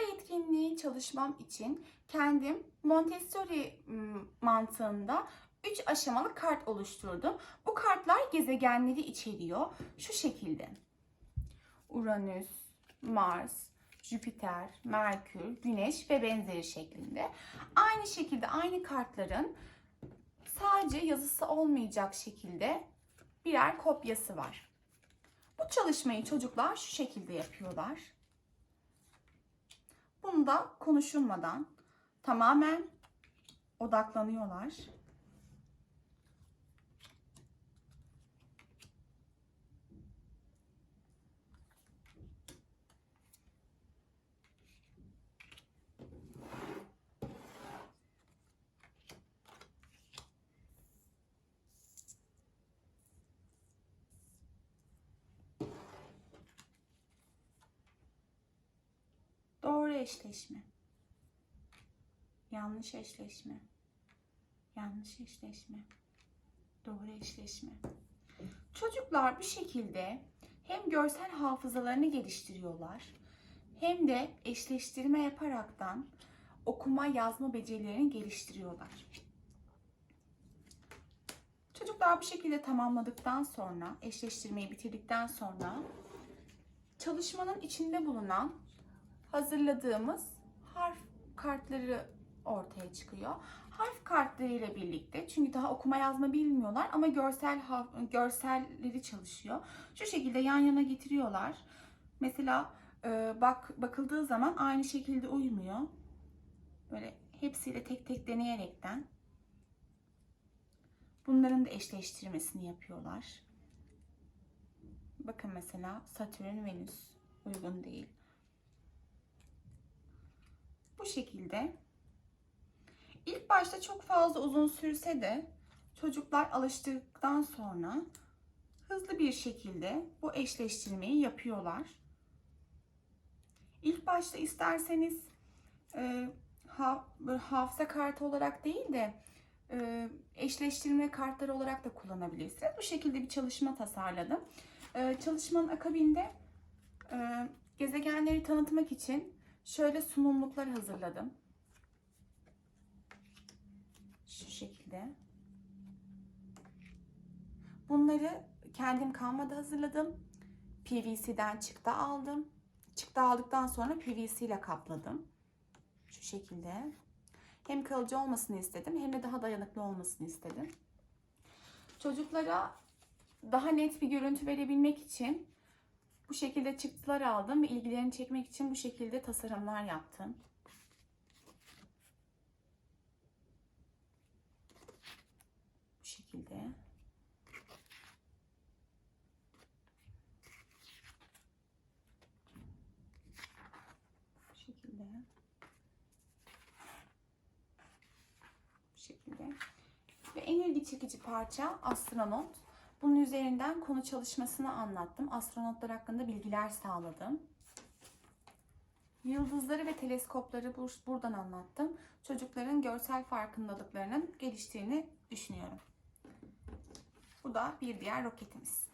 Uzay etkinliği çalışmam için kendim Montessori mantığında 3 aşamalı kart oluşturdum. Bu kartlar gezegenleri içeriyor. Şu şekilde. Uranüs, Mars, Jüpiter, Merkür, Güneş ve benzeri şeklinde. Aynı şekilde aynı kartların sadece yazısı olmayacak şekilde birer kopyası var. Bu çalışmayı çocuklar şu şekilde yapıyorlar. Bunda konuşulmadan tamamen odaklanıyorlar. Doğru eşleşme. Yanlış eşleşme. Yanlış eşleşme. Doğru eşleşme. Çocuklar bu şekilde hem görsel hafızalarını geliştiriyorlar hem de eşleştirme yaparaktan okuma yazma becerilerini geliştiriyorlar. Çocuklar bu şekilde tamamladıktan sonra, eşleştirmeyi bitirdikten sonra çalışmanın içinde bulunan hazırladığımız harf kartları ortaya çıkıyor. Harf kartları ile birlikte çünkü daha okuma yazma bilmiyorlar ama görsel görselleri çalışıyor. Şu şekilde yan yana getiriyorlar. Mesela e, bak bakıldığı zaman aynı şekilde uymuyor. Böyle hepsiyle tek tek deneyerekten bunların da eşleştirmesini yapıyorlar. Bakın mesela Satürn, Venüs uygun değil. Bu şekilde. İlk başta çok fazla uzun sürse de çocuklar alıştıktan sonra hızlı bir şekilde bu eşleştirmeyi yapıyorlar. İlk başta isterseniz e, ha, hafıza kartı olarak değil de e, eşleştirme kartları olarak da kullanabilirsiniz. Bu şekilde bir çalışma tasarladım. E, çalışmanın akabinde e, gezegenleri tanıtmak için şöyle sunumluklar hazırladım. Şu şekilde. Bunları kendim Canva'da hazırladım. PVC'den çıktı aldım. Çıktı aldıktan sonra PVC ile kapladım. Şu şekilde. Hem kalıcı olmasını istedim hem de daha dayanıklı olmasını istedim. Çocuklara daha net bir görüntü verebilmek için bu şekilde çıktılar aldım ve ilgilerini çekmek için bu şekilde tasarımlar yaptım. Bu şekilde. Bu şekilde. Bu şekilde. Ve en ilgi çekici parça astronot. Bunun üzerinden konu çalışmasını anlattım. Astronotlar hakkında bilgiler sağladım. Yıldızları ve teleskopları bur- buradan anlattım. Çocukların görsel farkındalıklarının geliştiğini düşünüyorum. Bu da bir diğer roketimiz.